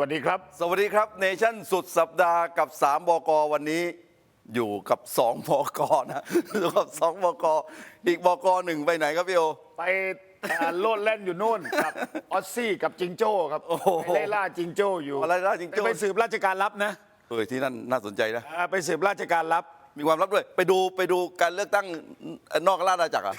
วัสดีครับ สวัสดีครับเนชั่นสุดสัปดาห์กับ 3 บก วันนี้อยู่กับ 2 บก นะอยู่กับ 2 บก อีกบกหนึ่งไปไหนครับพี่โอ ไปเอ่อโลดแล่นอยู่นู่นกับ ออสซี่กับจิงโจ้ครับโอ้โหไปไล่ล่าจิงโจ้อยู่ไล่ล่าจิงโจ้ ไปสืบราชการลับนะเออที่นั่นน่าสนใจนะ อ่าไปสืบราชการลับ มีความลับด้วย ไปดูไปดูการเลือกตั้งนอกราชอาณาจักรอะ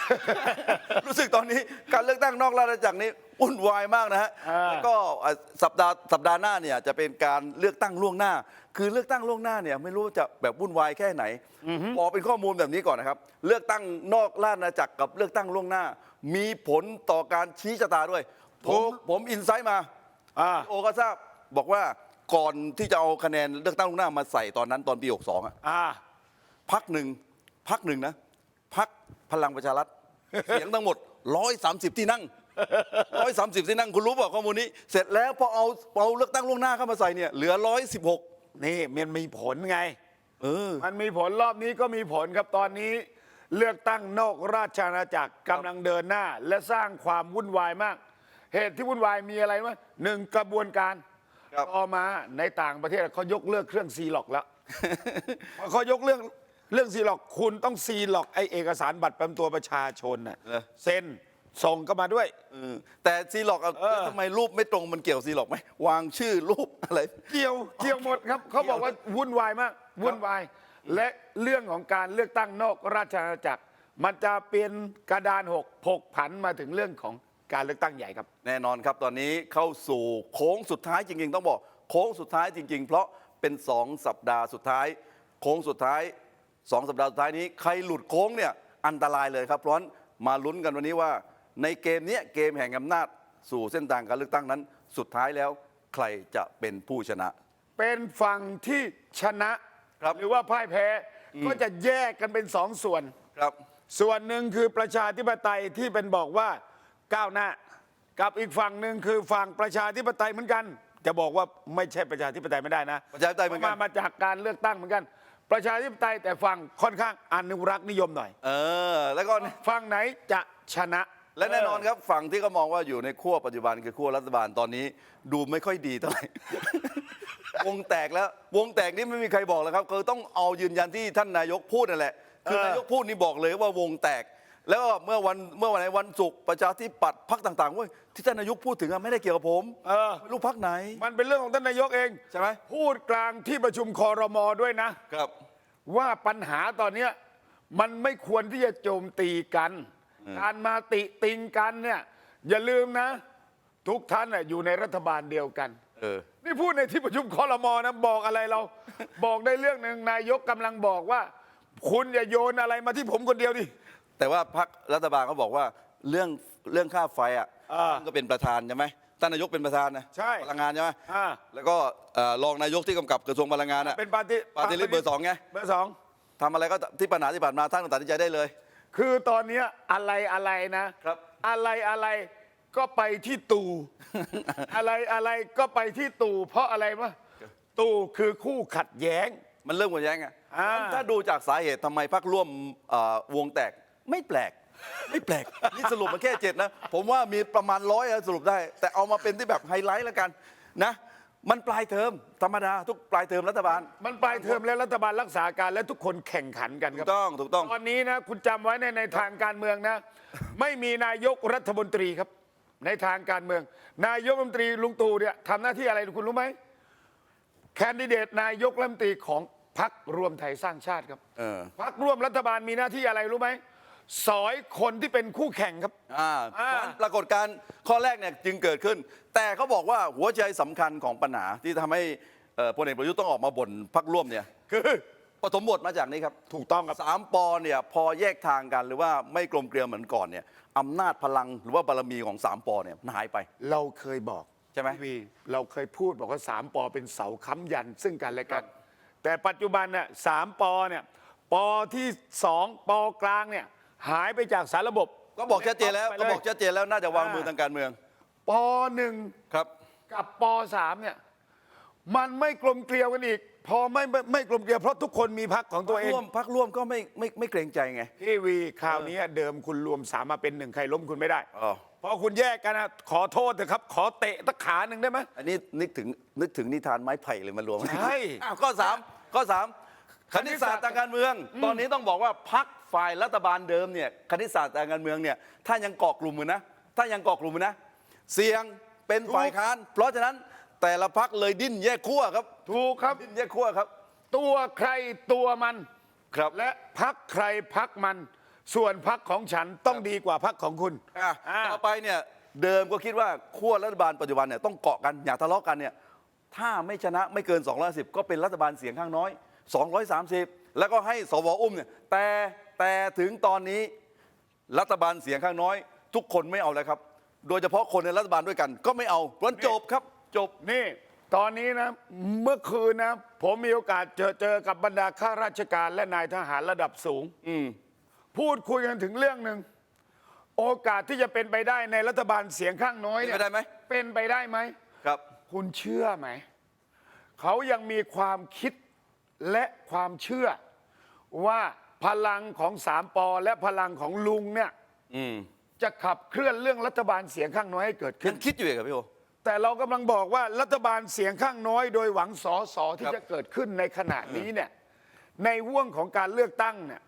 รู้สึกตอนนี้การเลือกตั้งนอกราชอาณาจักรนี้ วุ่นวายมากนะฮะอ่า แล้วก็เอ่อสัปดาห์สัปดาห์หน้าเนี่ยจะเป็นการเลือกตั้งล่วงหน้า คือเลือกตั้งล่วงหน้าเนี่ยไม่รู้จะแบบวุ่นวายแค่ไหนพอกเป็นข้อมูลแบบนี้ก่อนนะครับ เลือกตั้งนอกราชอาณาจักรกับเลือกตั้งล่วงหน้า มีผลต่อการชี้ชะตาด้วย ผมผมอินไซต์มา อ่า โอก็ทราบบอกว่าก่อนที่จะเอาคะแนนเลือกตั้งล่วงหน้ามาใส่ตอนนั้นตอนปี 62อะอ่า พักหนึ่งพักหนึ่งนะพักพลังประชารัฐ เสียงทั้งหมด 130 ที่นั่ง 130ที่นั่งคุณรู้เปล่าข้อมูลนี้ เสร็จแล้วพอเอาเอาเลือกตั้งล่วงหน้าเข้ามาใส่เนี่ยเหลือ116นี่มันมีผลไง เออ มันมีผลรอบนี้ก็มีผลครับตอนนี้ เลือกตั้งนอกราชอาณาจักรกำลังเดินหน้า และสร้างความวุ่นวายมาก เหตุที่วุ่นวายมีอะไรไหมหนึ่งกระบวนการครับ ต่อมาในต่างประเทศเขายกเลิกเครื่องซีล็อกแล้ว พอเขายกเรื่องเรื่องซีล็อกคุณต้องซีล็อกไอเอกสารบัตรประจำตัวประชาชนน่ะเหรอ เซ็น ส่งก็มาด้วยเออแต่ซีล็อกอะเออทำไมรูปไม่ตรงมันเกี่ยวซีล็อกไหมวางชื่อรูปอะไร เกี่ยวเกี่ยวหมดครับเขาบอกว่าวุ่นวายมากวุ่นวาย และเรื่องของการเลือกตั้งนอกราชอาณาจักร มันจะเป็นกระดานหกผกผันมาถึงเรื่องของการเลือกตั้งใหญ่ครับ แน่นอนครับตอนนี้เข้าสู่โค้งสุดท้ายจริง ๆ ต้องบอกโค้งสุดท้ายจริง ๆ เพราะเป็น 2 สัปดาห์สุดท้าย โค้งสุดท้าย 2 สัปดาห์สุดท้ายนี้ ใครหลุดโค้งเนี่ยอันตรายเลยครับเพราะฉะนั้นมาลุ้นกันวันนี้ว่า ในเกมเนี้ยเกมแห่งอำนาจสู่เส้นทางการเลือกตั้งนั้น สุดท้ายแล้วใครจะเป็นผู้ชนะ เป็นฝั่งที่ชนะครับหรือว่าพ่ายแพ้ก็จะแยกกันเป็นสองส่วน ครับ ส่วนหนึ่งคือประชาธิปไตยที่เป็นบอกว่าก้าวหน้า กับอีกฝั่งหนึ่งคือฝั่งประชาธิปไตยเหมือนกัน จะบอกว่าไม่ใช่ประชาธิปไตยไม่ได้นะประชาธิปไตยเหมือนกัน มามาจากการเลือกตั้งเหมือนกัน ประชาธิปไตยแต่ฝั่งค่อนข้างอนุรักษ์นิยมหน่อย เออ แล้วก็ฝั่งไหนจะชนะ และแน่นอนครับฝั่งที่เขามองว่าอยู่ในขั้วปัจจุบันคือขั้วรัฐบาลตอนนี้ ดูไม่ค่อยดีเท่าไหร่ วงแตกแล้ว วงแตกนี่ไม่มีใครบอกแล้วครับคือต้องเอายืนยันที่ท่านนายกพูดนั่นแหละ คือเออนายกพูดนี่บอกเลยว่าวงแตก แล้วก็เมื่อวันเมื่อวันไหนวันศุกร์ประชาธิปัตย์พักต่างๆเว้ยที่ท่านนายกพูดถึงอะไม่ได้เกี่ยวกับผมเออไม่รู้พักไหนมันเป็นเรื่องของท่านนายกเอง ใช่ไหมพูดกลางที่ประชุมคอรมอด้วยนะ ครับ ว่าปัญหาตอนเนี้ยมันไม่ควรที่จะโจมตีกัน การมาติติงกันเนี่ยอย่าลืมนะ ทุกท่านน่ะอยู่ในรัฐบาลเดียวกัน เออ นี่พูดในที่ประชุมคอรมอนะบอกอะไรเรา บอกได้เรื่องหนึ่งนายกกำลังบอกว่า คุณอย่าโยนอะไรมาที่ผมคนเดียวดิ แต่ว่าพักรัฐบาลเขาบอกว่าเรื่องเรื่องค่าไฟอะอ่าท่านก็เป็นประธานใช่ไหมท่านนายกเป็นประธานนะใช่พลังงานใช่ไหมอ่า แล้วก็เอ่อรองนายกที่กำกับกระทรวงพลังงานอะเป็นปาร์ตี้ปาร์ตี้ลิสต์เบอร์สองไงเบอร์สองทำอะไรก็ที่ปัญหาที่ผ่านมาท่านก็ตัดสินใจได้เลย คือตอนเนี้ยอะไรอะไรนะครับ อะไรอะไรก็ไปที่ตู่ อะไรอะไรก็ไปที่ตู่เพราะอะไรวะตู่คือคู่ขัดแย้ง มันเริ่มหัวแย้งอะอ่า ถ้าดูจากสาเหตุทำไมพักร่วมเอ่อวงแตกไม่แปลก ไม่แปลก นี่สรุปมาแค่เจ็ดนะ ผมว่ามีประมาณร้อยสรุปได้ แต่เอามาเป็นที่แบบไฮไลท์แล้วกันนะ มันปลายเทอมธรรมดาทุกปลายเทอมรัฐบาล มันปลายเทอมแล้วรัฐบาลรักษาการและทุกคนแข่งขันกันถูครักต้องถูกต้อง ตอนนี้นะคุณจำไว้ในในทางการเมืองนะ ไม่มีนายกรัฐมนตรีครับ ในทางการเมือง นายกรัฐมนตรีลุงตู่เนี่ยทำหน้าที่อะไรคุณรู้ไหมแคนดิเดตนายกรัฐมนตรีของพรรครวมไทยสร้างชาติครับเออ พรรคร่วมรัฐบาลมีหน้าที่อะไรรู้ไหม สอยคนที่เป็นคู่แข่งครับ อ่าอ่า เพราะฉะนั้นปรากฏการณ์ข้อแรกเนี่ยจึงเกิดขึ้น แต่เขาบอกว่าหัวใจสำคัญของปัญหาที่ทำให้เอ่อพลเอกประยุทธ์ต้องออกมาบ่นพักร่วมเนี่ยคือ ปฐมบทมาจากนี้ครับถูกต้องครับ สามปอเนี่ยพอแยกทางกันหรือว่าไม่กลมเกลียวเหมือนก่อนเนี่ยอำนาจพลังหรือว่าบารมีของสามปอเนี่ยมันหายไป เราเคยบอกใช่ไหมพี่วีเราเคยพูดบอกว่าสามปอเป็นเสาค้ำยันซึ่งกันและกันแต่ปัจจุบันเนี่ยสามปอเนี่ยปอที่สองปอกลางเนี่ย หายไปจากสารระบบก็บอกชัดเจนแล้วไปก็เลยบอกชัดเจนแล้วน่าจะวางอ่ามืมือทางการเมืองปอหนึ่งครับ กับปสามเนี่ยมันไม่กลมเกลียวกันอีก พอไม่ไม่ไม่กลมเกลียวเพราะทุกคนมีพักของตัวเอง ร่วมพักร่วมก็ไม่ไม่ไม่เกรงใจไง พี่วีคราวนี้เดิมคุณรวมสามมาเป็นหนึ่งใครล้มคุณไม่ได้อ๋อเพพอคุณแยกกันนะขอโทษเถอะครับ ขอเตะตะขาหนึ่งได้ไหม อันนี้นึกถึงนึกถึงนิทานไม้ไผ่เลยมารวมใช่อ้าวข้อสามข้อสามคณิตศาสตร์ทางการเมือง ตอนนี้ต้องบอกว่าพัก ฝ่ายรัฐบาลเดิมเนี่ยคณิตศาสตร์ทางการเมืองเนี่ยถ้ายังเกาะกลุ่มอยู่นะ ถ้ายังเกาะกลุ่มอยู่นะ เสียงเป็นฝ่ายค้าน เพราะฉะนั้นแต่ละพักเลยดิ้นแยกขั้วครับ ถูกครับ ดิ้นแยกขั้วครับ ตัวใครตัวมันครับและพักใครพักมัน ส่วนพักของฉันต้องดีกว่าพักของคุณอะอ่า ต่อไปเนี่ยเดิมก็คิดว่าขั้วรัฐบาลปัจจุบันเนี่ยต้องเกาะกันอย่าทะเลาะกันเนี่ยถ้าไม่ชนะไม่เกิน 210 ก็เป็นรัฐบาลเสียงข้างน้อย 230 แล้วก็ให้สวอุ้มเนี่ยแต่ แต่ถึงตอนนี้รัฐบาลเสียงข้างน้อย ทุกคนไม่เอาแล้วครับ โดยเฉพาะคนในรัฐบาลด้วยกัน ก็ไม่เอาเพราะฉะนั้นจบครับจบ นี่ ตอนนี้นะ เมื่อคืนนะ ผมมีโอกาสเจอเจอกับบรรดาข้าราชการและนายทหารระดับสูง อืมพูดคุยกันถึงเรื่องหนึ่งโอกาสที่จะเป็นไปได้ในรัฐบาลเสียงข้างน้อยเนี่ยเป็นไปได้ไหม เป็นไปได้ไหม ครับ คุณเชื่อไหม เขายังมีความคิดและความเชื่อว่า พลังของสามปอและพลังของลุงเนี่ยอืมจะขับเคลื่อนเรื่องรัฐบาลเสียงข้างน้อยให้เกิดขึ้ยัน งคิดอยู่อีกครับพี่โอ แต่เรากำลังบอกว่ารัฐบาลเสียงข้างน้อยโดยหวังสอสอที่ครับ จะเกิดขึ้นในขณะนี้เนี่ยในห่วงของการเลือกตั้งเนี่ย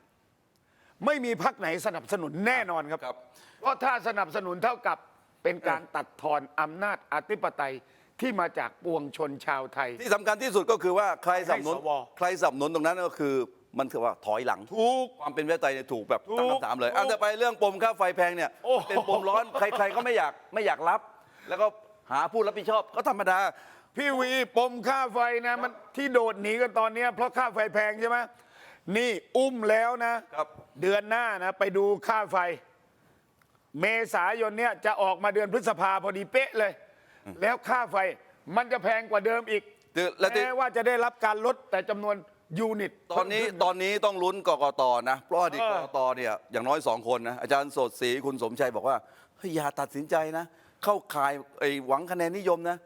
ไม่มีพักไหนสนับสนุนแน่นอนครับ ครับ เพราะถ้าสนับสนุนเท่ากับเป็นการตัดทอนอำนาจอธิปไตยที่มาจากปวงชนชาวไทย ที่สำคัญที่สุดก็คือว่าใครสนับสนุนให้สว ใครสนับสนุนตรงนั้นก็คือ มันถือว่าถอยหลังถูก ความเป็นประชาธิปไตยเนี่ยถูกแบบตั้งถูกคำถามเลยถูกอันต่อไปเรื่องปมค่าไฟแพงเนี่ยโอ้โห เป็นปมร้อนใครๆก็ไม่อยากไม่อยากรับ แล้วก็หาผู้รับผิดชอบก็ธรรมดา พี่วีปมค่าไฟนะมันที่โดดหนีกันตอนเนี้ยเพราะค่าไฟแพงใช่ไหมนี่อุ้มแล้วนะครับ เดือนหน้านะไปดูค่าไฟ เมษายนเนี่ยจะออกมาเดือนพฤษภาพอดีเป๊ะเลย แล้วค่าไฟมันจะแพงกว่าเดิมอีกแล้วที่ แม้ว่าจะได้รับการลดแต่จำนวน ยูนิตตอนนี้เพิ่มขึ้ตอนนี้ต้องลุ้นกกตนะ เพราะอดีตเอกอกตเนี่ยอย่างน้อยสองคนนะอาจารย์โสดศรีคุณสมชัยบอกว่าเฮ้ยอย่าตัดสินใจนะ เข้าข่ายไอ้หวังคะแนนนิยมนะ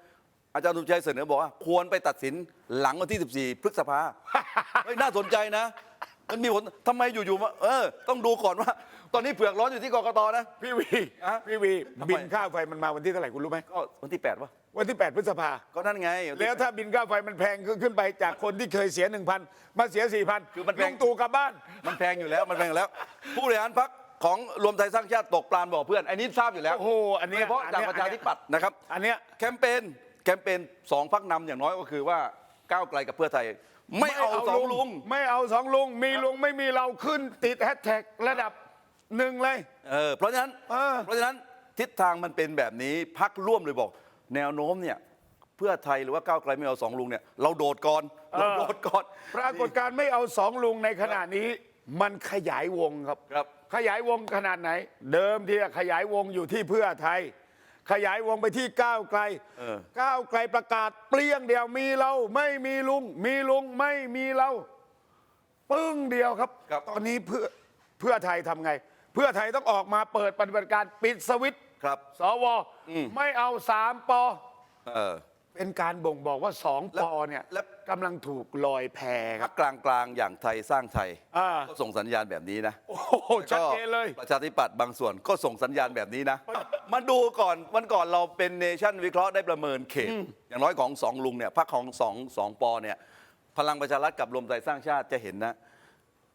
อาจารย์สมชัยเสนอบอกว่า ควรไปตัดสินหลังวันที่ 14 พฤษภาเฮ้ยน่าสนใจนะ มันมีผลทำไมอยู่ๆมาเออ ต้องดูก่อนว่า ตอนนี้เผือกร้อนอยู่ที่กกตนะ พี่วีอะพี่วีทำไมบินค่าไฟมันมาวันที่เท่าไหร่คุณรู้ไหมก็วันที่8วะ วันที่ 8 พฤษภา ก็นั่นไง แล้วถ้าบินค่าไฟมันแพงขึ้นไปจากคนที่เคยเสีย 1,000 มาเสีย 4,000คือมันแพง ลุงตู่กลับบ้าน มันแพงอยู่แล้วมันแพงอยู่แล้ว ผู้บริหารพักของรวมไทยสร้างชาติตกปลานบอกเพื่อน อันนี้ทราบอยู่แล้วโอ้โหอันเนี้ยโดยเฉพาะอันจากเนี้ยประชาธิปัตย์นะครับ อันเนี้ย แคมเปญแคมเปญสองพักนำอย่างน้อยก็คือว่าก้าวไกลกับเพื่อไทย ไม่เอาสองลุง ไม่เอาสองลุง มีลุงไม่มีเราขึ้นติดแฮชแท็กระดับหนึ่งเลย เออเพราะฉะนั้นเออ เพราะฉะนั้นทิศทางมันเป็นแบบนี้พักร่วมเลยบอก แนวโน้มเนี่ยเพื่อไทยหรือว่าก้าวไกลไม่เอาสองลุงเนี่ยเราโดดก่อนเราโดดก่อน ปรากฏการณ์ไม่เอาสองลุงในขณะนี้ มันขยายวงครับ ครับ ขยายวงขนาดไหน เดิมที่ขยายวงอยู่ที่เพื่อไทย ขยายวงไปที่ก้าวไกลเออ ก้าวไกลประกาศเปรี้ยงเดียวมีเราไม่มีลุง มีลุงไม่มีเรา ปึ้งเดียวครับ ครับ ตอนนี้เพื่อเพื่อไทยทำไง เพื่อไทยต้องออกมาเปิดปฏิบัติการปิดสวิตช์ ครับ สว ไม่เอาสามปอเออ เป็นการบ่งบอกว่าสองแล้ปวอเนี่ยแล้ว กำลังถูกลอยแพคพัรับกกลางๆอย่างไทยสร้างไทยอ่าก็ส่งสัญญาณแบบนี้นะโอ้โหชัดเจนเลยก็ประชาธิปัตย์บางส่วนก็ส่งสัญญาณแบบนี้นะ มาดูก่อนวันก่อนเราเป็นเนชั่นวิเคราะห์ได้ประเมินเขต อย่างน้อยของสองลุงเนี่ยพรรคของสองสองปอเนี่ย พลังประชารัฐกับรวมไทยสร้างชาติจะเห็นนะ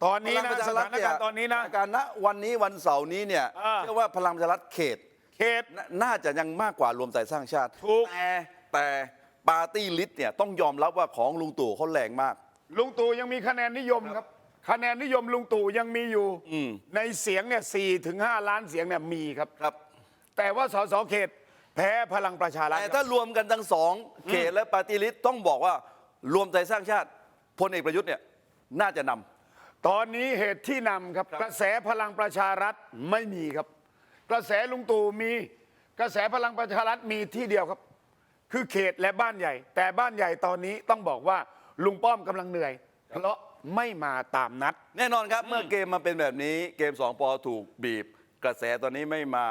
ตอนนี้พลังนะประชสรัถานการณ์ตอนนี้นะ สถการณ์ณวันนี้วันเสาร์นี้เนี่ยอ่า เชื่อว่าพลังประชารัฐเขต เขต นน่าจะยังมากกว่ารวมไทยสร้างชาติถูก แต่แต่ปาร์ตี้ลิสต์เนี่ยต้องยอมรับว่าของลุงตู่เขาแรงมาก ลุงตู่ยังมีคะแนนนิยมครับ คะแนนนิยมลุงตู่ยังมีอยู่อืมในเสียงเนี่ยสี่ถึงห้าล้านเสียงเนี่ยมีครับ ครับ แต่ว่าสสเขตแพ้พลังประชารัฐแต่ครับ ถ้ารวมกันทั้งสองเขตและปาร์ตี้ลิสต์ต้องบอกว่ารวมไทยสร้างชาติพลเอกประยุทธ์เนี่ยน่าจะนำ ตอนนี้เหตุที่นำครับครับกระแสพลังประชารัฐไม่มีครับ กระแสลุงตู่มีกระแสพลังประชารัฐมีที่เดียวครับ คือเขตและบ้านใหญ่ แต่บ้านใหญ่ตอนนี้ต้องบอกว่าลุงป้อมกำลังเหนื่อย เพราะไม่มาตามนัด แน่นอนครับ เมื่อเกมมาเป็นแบบนี้เกม 2 ปอถูกบีบ กระแสตอนนี้ไม่มา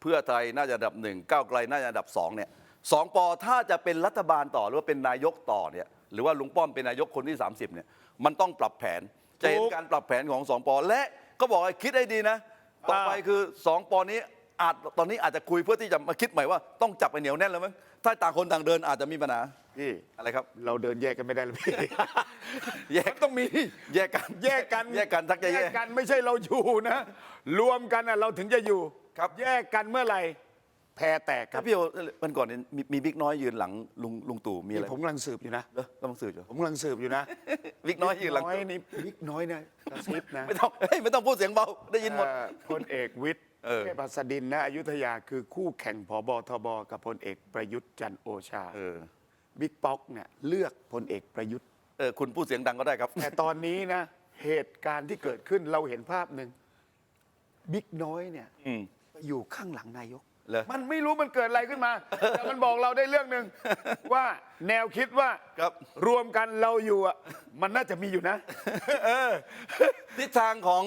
เพื่อไทยน่าจะอันดับหนึ่งก้าวไกลน่าจะอันดับสองเนี่ยสองปอถ้าจะเป็นรัฐบาลต่อหรือว่าเป็นนายกต่อเนี่ยหรือว่าลุงป้อมเป็นนายกคนที่ 30เนี่ยมันต้องปรับแผนจะเห็นถูกการปรับแผนของสองปอและก็บอกให้คิดให้ดีนะ ต่อไปอ่าคือสองปอนี้อาจตอนนี้อาจจะคุยเพื่อที่จะมาคิดใหม่ว่าต้องจับไปเหนียวแน่นแล้วมั้งถ้าต่างคนต่างเดินอาจจะมีปัญหาพี่อะไรครับ เราเดินแยกกันไม่ได้หรอกพี่ แยกมันต้องมีแยกกันแยกกันแยกกันทักจะแยกกันไม่ใช่เราอยู่นะ รวมกันน่ะเราถึงจะอยู่ครับแยกกันเมื่อไหร่ แพ้แตกคครัรับบพี่โอมันก่อนเนี่ยมีมีบิ๊กน้อยยืนหลังลุงลุงตู่มีอะไรนี่ผมกำลังสืบอยู่นะเออต้องสืบอยู่ผมกำลังสืบอยู่นะบิ๊กน้อยยืนหลังน้อยนี่บิ๊กน้อยนะกระซิบนะไม่ต้องเฮ้ยไม่ต้องพูดเสียงเบาได้ยินหมด เอ่อพลเอกวิทย์เออ เทพหัสดินนะอยุธยาคือคู่แข่งผบทบกับพลเอกประยุทธ์จันทร์โอชาเออบิ๊กป๊อกเนี่ยเลือกพลเอกประยุทธ์ เออคุณพูดเสียงดังก็ได้ครับ แต่ตอนนี้นะ เหตุการณ์ที่เกิดขึ้นเราเห็นภาพหนึ่งบิ๊กน้อยเนี่ยอืมไปอยู่ข้างหลังนายก เหรอมันไม่รู้มันเกิดอะไรขึ้นมา แต่มันบอกเราได้เรื่องหนึ่งว่าแนวคิดว่าครับ รวมกันเราอยู่อะมันน่าจะมีอยู่นะเออทิศทางของ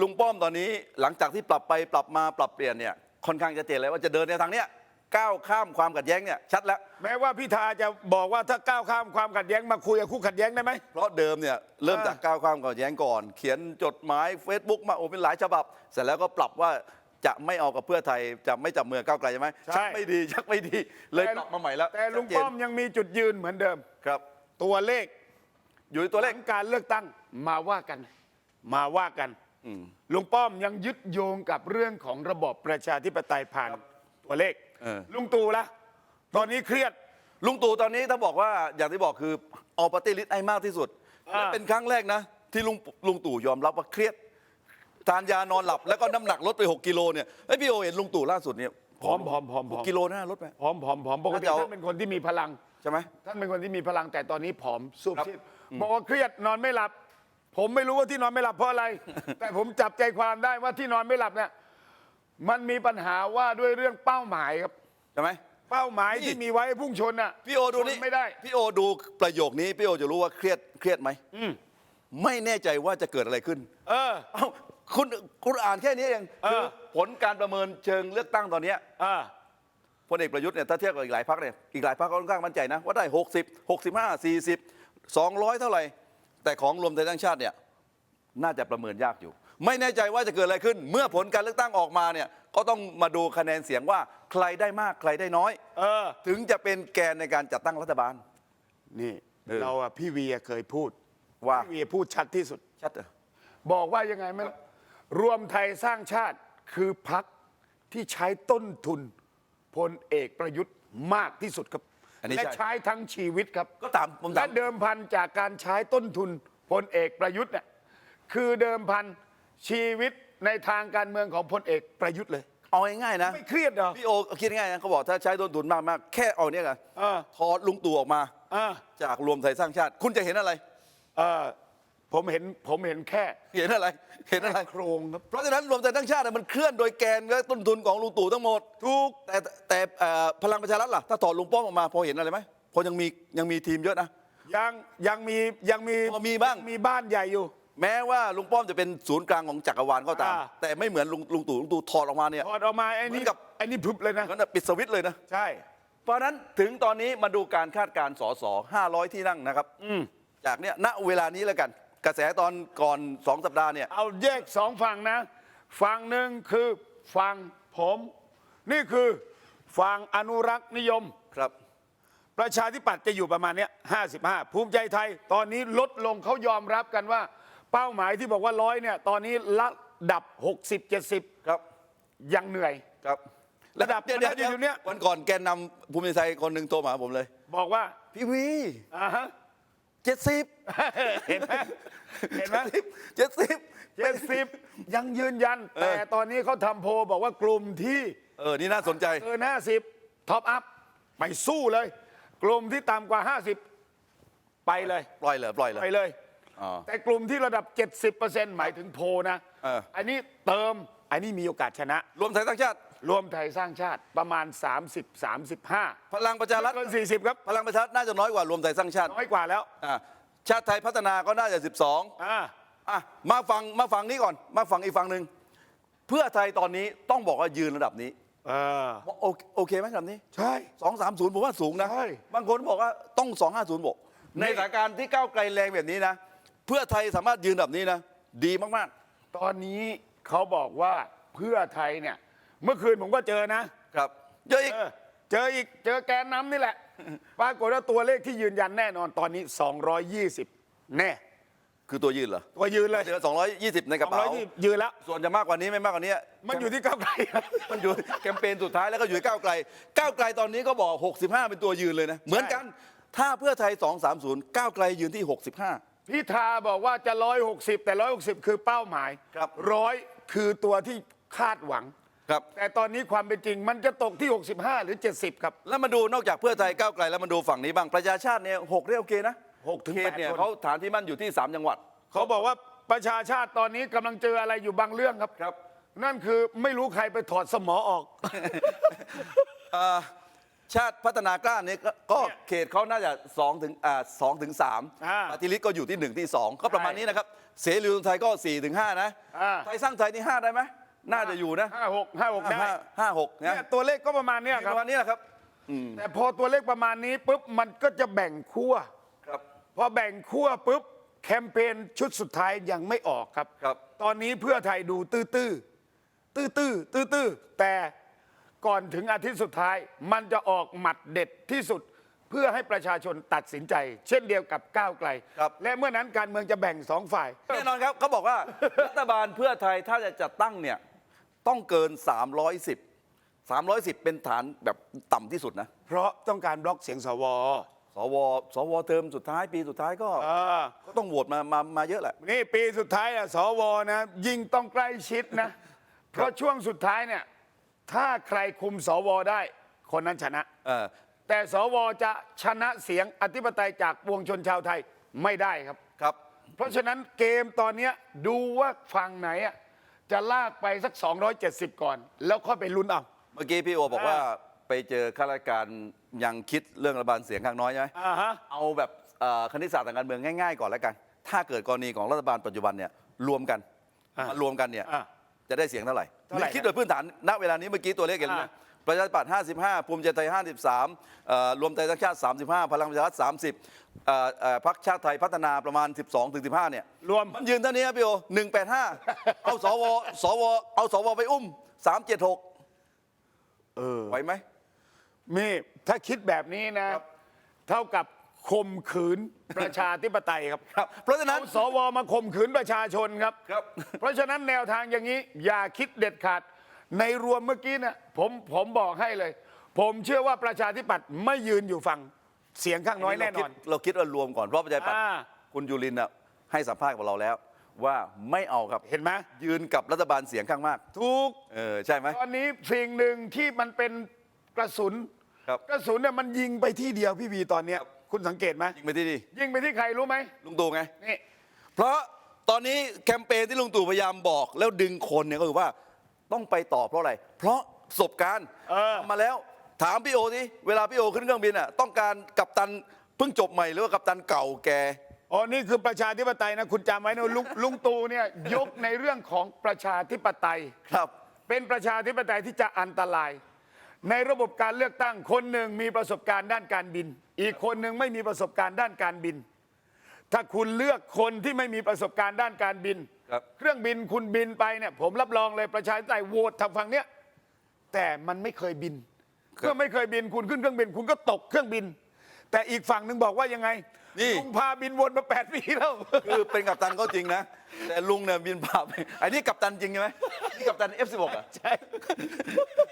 ลุงป้อมตอนนี้ หลังจากที่ปรับไปปรับมาปรับเปลี่ยนเนี่ยค่อนข้างจะเจนเลยว่าจะเดินในทางเนี้ยก้าวข้ามความขัดแย้งเนี่ยชัดแล้ว แม้ว่าพิธาจะบอกว่าถ้าก้าวข้ามความขัดแย้งมาคุยกับคู่ขัดแย้งได้ไหม เพราะเดิมเนี่ยเริ่มอ่าจากก้าวข้ามความขัดแย้งก่อน เขียนจดหมาย Facebook มาโอ้เป็นหลายฉบับ เสร็จแล้วก็ปรับว่า จะไม่เอากับเพื่อไทยจะไม่จับมือก้าวไกลใช่ไหมชักไม่ดีชักไม่ดีเลยปรับมาใหม่แล้วแต่ลุงชัดเจนป้อมยังมีจุดยืนเหมือนเดิม ครับ ตัวเลขอยู่ในตัวเลขหงการเลือกตั้งมาว่ากัน มาว่ากันอืมลุงป้อมยังยึดโยงกับเรื่องของระบอบประชาธิปไตยผ่านตัวเลขเออ ลุงตู่ละตอนนี้เครียด ลุงตู่ตอนนี้ถ้าบอกว่าอย่างที่บอกคือเอาปฏิริษีให้มากที่สุดอ่าและเป็นครั้งแรกนะ ที่ลุงลุงตู่ยอมรับว่าเครียด ทานยานอนหลับแล้วก็น้ำหนักลดไป 6 กิโลเนี่ยไอ้ยพี่โอเห็นลุงตู่ล่าสุดเนี่ยผอมผอมผอมผหอกมกิโลนะลดไป ผอมผอมผอมปกติแล้วจะเอา ท่านเป็นคนที่มีพลัง ใช่ไหม ท่านเป็นคนที่มีพลังแต่ตอนนี้ผอมสูบครับซีดบอกว่าเครียดนอนไม่หลับ ผมไม่รู้ว่าที่นอนไม่หลับเพราะอะไร แต่ผมจับใจความได้ว่าที่นอนไม่หลับเนี่ยมันมีปัญหาว่าด้วยเรื่องเป้าหมายครับ ใช่ไหม เป้าหมายนี่ ที่มีไว้ให้พุ่งชนน่ะพี่โอดูนี่ชไม่ได้ พี่โอดูประโยคนี้พี่โอจะรู้ว่าเครียดเครียดไหมอืมไม่แน่ใจว่าจะเกิดอะไรขึ้น เออ เอ้า คุณคุณอ่านแค่นี้เองเออ คือผลการประเมินเชิงเลือกตั้งตอนเนี้ยอ่า พลเอกประยุทธ์เนี่ยถ้าเทียบกับอีกหลายพรรคเนี่ยอีกหลายพรรคก็ค่อนข้างมั่นใจนะว่าได้ 60 65 40 200 เท่าไหร่ แต่ของรวมไทยสร้างชาติเนี่ยน่าจะประเมินยากอยู่ ไม่แน่ใจว่าจะเกิดอะไรขึ้น เมื่อผลการเลือกตั้งออกมาเนี่ยก็ต้องมาดูคะแนนเสียงว่าใครได้มากใครได้น้อย เออ ถึงจะเป็นแกนในการจัดตั้งรัฐบาล นี่เออเราอะพี่เวียเคยพูดว่า พี่เวียพูดชัดที่สุด ชัดเหรอบอกว่ายังไงไหมล่ะ รวมไทยสร้างชาติคือพักที่ใช้ต้นทุนพลเอกประยุทธ์มากที่สุดครับอันนี้และใช่ ใช้ทั้งชีวิตครับ ก็ตามผมและถาม เดิมพันจากการใช้ต้นทุนพลเอกประยุทธ์เนี่ยคือเดิมพันชีวิตในทางการเมืองของพลเอกประยุทธ์เลย เอาง่ายๆนะ ไม่เครียดเหรอ พี่โอคิดง่ายๆนะเขาบอกถ้าใช้ต้นทุนมากๆ แค่เอาเนี่ยกันเออ ถอดลุงตู่ออกมา อ่าจากรวมไทยสร้างชาติ คุณจะเห็นอะไร เออ ผมเห็นผมเห็นแค่เห็นอะไร เห็นอะไร โครงครับ เพราะฉะนั้นรวมไทยสร้างชาติน่ะมันเคลื่อนโดยแกนและต้นทุนของลุงตู่ทั้งหมด ถูก แต่แต่เอ่อพลังประชารัฐล่ะ ถ้าถอดลุงป้อมออกมาพอเห็นอะไรไหมพอยังมียังมีทีมเยอะนะ ยังยังมียังมีพอมีบ้าง มีบ้านใหญ่อยู่ แม้ว่าลุงป้อมจะเป็นศูนย์กลางของจักรวาลก็ตาม อ่า แต่ไม่เหมือนลุงลุงตู่ลุงตู่ถอดออกมาเนี่ย ถอดออกมาไอ้เหมืนี่อนกับ ไอ้นี่พึบเลยนะ งั้นนะปิดสวิตช์เลยนะ ใช่ เพราะฉะนั้นถึงตอนนี้มาดูการคาดการณ์สส500 ที่นั่งนะครับจากเนี้ยณเวลานี้แล้วกัน กระแสตอนก่อนสองสัปดาห์เนี่ย เอาแยกสองฝั่งนะ ฝั่งหนึ่งคือฝั่งผม นี่คือฝั่งอนุรักษ์นิยม ครับ ประชาธิปัตย์จะอยู่ประมาณเนี้ย55 ภูมิใจไทย ตอนนี้ลดลงเขายอมรับกันว่า เป้าหมายที่บอกว่าร้อยเนี่ย ตอนนี้ระดับ 60ครับ70ยังเหนื่อย ครับระดับเดี๋ยวเดี๋ยวมันอยู่เนี่ยวันก่อนแกนนำภูมิใจไทยคนหนึ่งโทรมาหาผมเลย บอกว่าพี่วีอ่าฮะ เจ็ดสิบเห็นไหมเห็นไหมเจ็ดสิบเจ็ดสิบยังยืนยันเออแต่ตอนนี้เขาทำโพลบอกว่ากลุ่มที่เออนี่น่าสนใจเกิน50ท็อปอัพไปสู้เลย กลุ่มที่ต่ำกว่า 50 ไปเลย ปล่อยเลยปล่อยเลยไปเลยอ๋อแต่กลุ่มที่ระดับ 70%หมายถึงโพลนะเอออันนี้เติมอันนี้มีโอกาสชนะ รวมไทยสร้างชาติ รวมไทยสร้างชาติประมาณ 30 35พลังประชารัฐเกิน40 ครับ พลังประชารัฐน่าจะน้อยกว่ารวมไทยสร้างชาติน้อยกว่าแล้วอ่าชาติไทยพัฒนาก็น่าจะ 12อ่าอะมาฟังมาฟังนี้ก่อน มาฟังอีกฝั่งหนึ่งเพื่อไทยตอนนี้ต้องบอกว่ายืนระดับนี้เออโอเคโอเคไหมระดับนี้ใช่สองสามศูนย์ผมว่าสูงนะใช่บางคนบอกว่าต้องสองห้าศูนย์บอกในสถานการณ์ที่ก้าวไกลแรงแบบนี้นะ เพื่อไทยสามารถยืนแบบนี้นะ ดีมากตอนนี้เขาบอกว่าเพื่อไทยเนี่ย เมื่อคืนผมก็เจอนะครับเยอะอีกเออเจออีกเจอแกนน้ำนี่แหละ ปรากฏว่าตัวเลขที่ยืนยันแน่นอนตอนนี้ 220 แน่ คือตัวยืนเหรอตัวยืนเลยเจอ220 ในกระเป๋า 220ยืนแล้ว ส่วนจะมากกว่านี้ไม่มากกว่านี้ มันอยู่ที่ก้าวไกลมันอยู่แคมเปญสุดท้ายแล้วก็อยู่ที่ก้าวไกล ก้าวไกลตอนนี้ก็บอก 65 เป็นตัวยืนเลยนะ เหมือนกัน ถ้าเพื่อไทย 230 ก้าวไกลยืนที่ 65 พิธาบอกว่าจะ 160 แต่ 160 คือเป้าหมายครับ ร้อยคือตัวที่คาดหวัง ครับ แต่ตอนนี้ความเป็นจริงมันจะตกที่ 65 หรือ 70 ครับ แล้วมาดูนอกจากเพื่อไทยก้าวไกลแล้วมาดูฝั่งนี้บ้างประชาชาติเนี่ยหกเรียกโอเคนะหกถึงเขแปตดเนี่ยคน เขาฐานที่มั่นอยู่ที่ 3 จังหวัด เขาบอกว่าประชาชาติตอนนี้กำลังเจออะไรอยู่บางเรื่องครับ ครับ นั่นคือไม่รู้ใครไปถอดสมอออก เอ่อชาติพัฒนากล้าเนี่ยก็ก็เนี่ยเขตเขาน่าจะ2ถึงอ่า2ถึง3อ่าปฏิริษก็อยู่ที่ 1 ที่ 2 ก็ประมาณใช่นี้นะครับ เสรีรวมไทยก็4ถึง5นะ อ่า ไทยสร้างไทยนี่ 5 ได้ไหม น่าจะอยู่นะ56 56ได้ห้าห้าหกนะเนี่ยตัวเลขก็ประมาณเนี้ยคปรับระมาณนี้แหละครับแต่พอตัวเลขประมาณนี้ปุ๊บมันก็จะแบ่งขั้ว ครับ พอแบ่งขั้วปุ๊บแคมเปญชุดสุดท้ายยังไม่ออกครับ ครับ ตอนนี้เพื่อไทยดูตื้อตื้อตื้อตื้อตื้อตื้อแต่ก่อนถึงอาทิตย์สุดท้าย มันจะออกหมัดเด็ดที่สุด เพื่อให้ประชาชนตัดสินใจ เช่นเดียวกับก้าวไกล ครับ และเมื่อนั้นการเมืองจะแบ่งสองฝ่าย แน่นอนครับเขาบอกว่า รัฐบาลเพื่อไทยถ้าจะจัดตั้งเนี่ย ต้องเกิน 310 310 เป็นฐานแบบต่ำที่สุดนะ เพราะต้องการบล็อกเสียงสวสว สวเทอมสุดท้ายปีสุดท้ายก็เออก็ต้องโหวตมามามาเยอะแหละ นี่ปีสุดท้ายอะสวนะ ยิ่งต้องใกล้ชิดนะ เพราะช่วงสุดท้ายเนี่ย ถ้าใครคุมสวได้ คนนั้นชนะ เออ แต่สวจะชนะเสียงอธิปไตยจากปวงชนชาวไทยไม่ได้ครับ ครับ เพราะฉะนั้นเกมตอนเนี้ยดูว่าฝั่งไหนอะ จะลากไปสัก 270 ก่อน แล้วค่อยไปลุ้นเอาเมื่อกี้พี่โอบอกว่าอ่าไปเจอข้าราชการยังคิดเรื่องรัฐบาลเสียงข้างน้อยใช่ไหมอ่าฮะ เอาแบบเอ่อคณิตศาสตร์ทางการเมืองง่ายๆก่อนแล้วกัน ถ้าเกิดกรณีของรัฐบาลปัจจุบันเนี่ยรวมกันอ่ามมารวมกันเนี่ยอ่าจะได้เสียงเท่าไหร่เท่าไหร่คิดโดยพื้นฐานณเวลานี้เมื่อกี้ตัวเลขเห็นไหมอ่า ประชาธิปัตย์55 ภูมิใจไทย 53เอ่อรวมไทยสร้างชาติ 35 พลังประชารัฐ 30เอ่อเอ่อพรรคชาติไทยพัฒนาประมาณ 12ถึง15 เนี่ย รวมมันยืนเท่านี้ครับพี่โอ185 เอาสวสวเอาสวไปอุ้ม 376 เออไหวไหมนี่ถ้าคิดแบบนี้นะครับเท่ากับข่มขืนประชาธิปไตยครับครับ เพราะฉะนั้นเอาสวมาข่มขืนประชาชนครับครับ เพราะฉะนั้นแนวทางอย่างนี้อย่าคิดเด็ดขาด ในรวมเมื่อกี้นะผมผมบอกให้เลย ผมเชื่อว่าประชาธิปัตย์ไม่ยืนอยู่ฝั่งเสียงข้างน้อยแน่นอน เราคิดเราคิดว่ารวมก่อนเพราะประชาธิปัตย์อ่า คุณจุลินทร์น่ะให้สัมภาษณ์กับเราแล้ว ว่าไม่เอาครับเห็นไหมยืนกับรัฐบาลเสียงข้างมากถูก เออใช่ไหม ตอนนี้สิ่งหนึ่งที่มันเป็นกระสุนครับ กระสุนเนี่ยมันยิงไปที่เดียวพี่วีตอนเนี้ยคุณสังเกตไหมยิงไปที่นี่ยิงไปที่ใครรู้ไหมลุงตู่ไง นี่ เพราะตอนนี้แคมเปญที่ลุงตู่พยายามบอกแล้วดึงคนเนี่ยก็คือว่า ต้องไปต่อเพราะอะไร เพราะประสบการณ์เออ ทำมาแล้ว ถามพี่โอสิเวลาพี่โอขึ้นเครื่องบินอะต้องการกัปตันเพิ่งจบใหม่หรือว่ากัปตันเก่าแก่อ๋อนี่คือประชาธิปไตยนะ คุณจำไว้นะลุงลุงตู่เนี่ยยกในเรื่องของประชาธิปไตย ครับ เป็นประชาธิปไตยที่จะอันตราย ในระบบการเลือกตั้งคนหนึ่งมีประสบการณ์ด้านการบิน อีกคนหนึ่งไม่มีประสบการณ์ด้านการบิน ถ้าคุณเลือกคนที่ไม่มีประสบการณ์ด้านการบิน ครับเครื่องบินคุณบินไปเนี่ยผมรับรองเลยประชาธิปไตยโหวตทางฝั่งเนี้ยแต่มันไม่เคยบินเมื่อไม่เคยบินคุณขึ้นเครื่องบิน คุณก็ตกเครื่องบิน แต่อีกฝั่งหนึ่งบอกว่ายังไง นี่ลุงพาบินวนมาแปดปีแล้ว คือเป็นกัปตันก็จริงนะ แต่ลุงเนี่ยบินผ่าไปไอ้นี่กัปตันจริงใช่ไหมนี่กัปตัน F16 อะใช่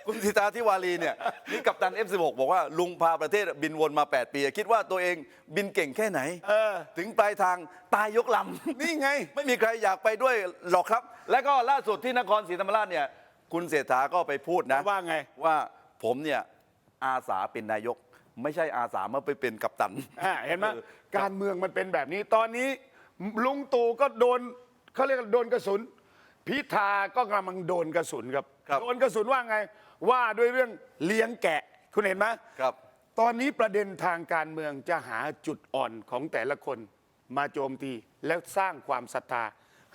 คุณสิตาทิวารีเนี่ยนี่กัปตัน F16 บอกว่าลุงพาประเทศบินวนมา 8 ปี คิดว่าตัวเองบินเก่งแค่ไหน เออ ถึงปลายทางตายยกลำนี่ไง ไม่มีใครอยากไปด้วยหรอกครับ และก็ล่าสุดที่นครศรีธรรมราชเนี่ย คุณเศรษฐาก็ไปพูดนะว่าไง ว่าผมเนี่ยอาสาเป็นนายก ไม่ใช่อาสามาไปเป็นกัปตัน อ่าเห็นไหมออการเมืองมันเป็นแบบนี้ ตอนนี้ลุงตู่ก็โดนเขาเรียกว่าโดนกระสุน พิธาก็กำลังโดนกระสุนครับ ครับ โดนกระสุนว่าไง ว่าด้วยเรื่องเลี้ยงแกะ คุณเห็นไหม ครับ ตอนนี้ประเด็นทางการเมืองจะหาจุดอ่อนของแต่ละคนมาโจมตีแล้วสร้างความศรัทธา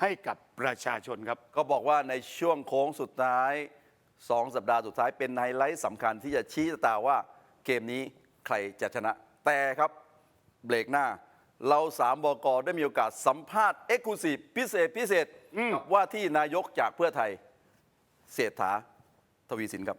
ให้กับประชาชนครับ ก็บอกว่าในช่วงโค้งสุดท้ายสองสัปดาห์สุดท้ายเป็นไฮไลท์สำคัญที่จะชี้ชะตาว่าเกมนี้ ใครจะชนะ แต่ครับเบรกหน้า เราสามบกได้มีโอกาสสัมภาษณ์เอ็กซ์คลูซีฟพิเศษพิเศษกับว่าที่นายกจากเพื่อไทยเศรษฐาททวีสินครับ